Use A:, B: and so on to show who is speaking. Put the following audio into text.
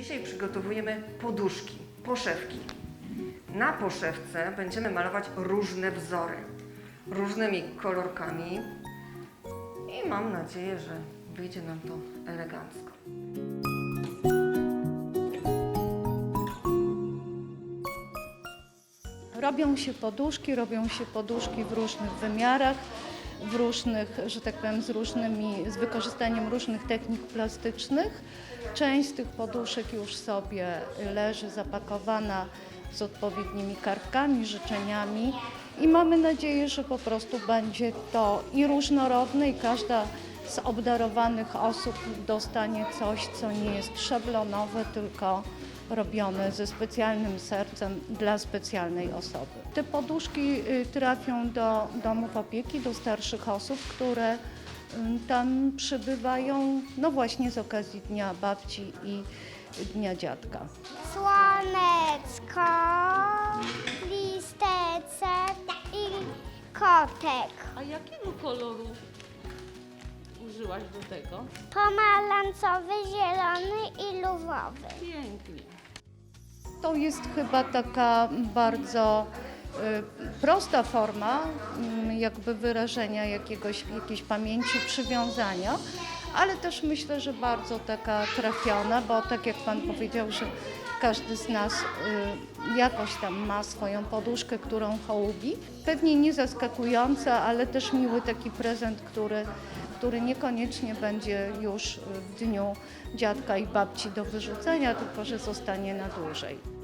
A: Dzisiaj przygotowujemy poduszki, poszewki. Na poszewce będziemy malować różne wzory, różnymi kolorkami i mam nadzieję, że wyjdzie nam to elegancko.
B: Robią się poduszki, robią się poduszki w różnych wymiarach, w różnych, że tak powiem, z różnymi, z wykorzystaniem różnych technik plastycznych. Część z tych poduszek już sobie leży zapakowana z odpowiednimi kartkami, życzeniami i mamy nadzieję, że po prostu będzie to i różnorodne i każda z obdarowanych osób dostanie coś, co nie jest szablonowe, tylko robione ze specjalnym sercem dla specjalnej osoby. Te poduszki y, trafią do domów opieki, do starszych osób, które y, tam przybywają, no właśnie z okazji Dnia Babci i Dnia Dziadka.
C: Słoneczko, listeczek i kotek.
D: A jakiego koloru użyłaś do tego?
C: Pomarańczowy, zielony i luzowy.
D: Pięknie.
B: To jest chyba taka bardzo y, prosta forma mm, jakby wyrażenia jakiegoś, jakiejś pamięci, przywiązania, ale też myślę, że bardzo taka trafiona, bo tak jak Pan powiedział, że każdy z nas y, jakoś tam ma swoją poduszkę, którą hołubi. Pewnie nie zaskakująca, ale też miły taki prezent, który, który niekoniecznie będzie już w dniu dziadka i babci do wyrzucenia, tylko że zostanie na dłużej.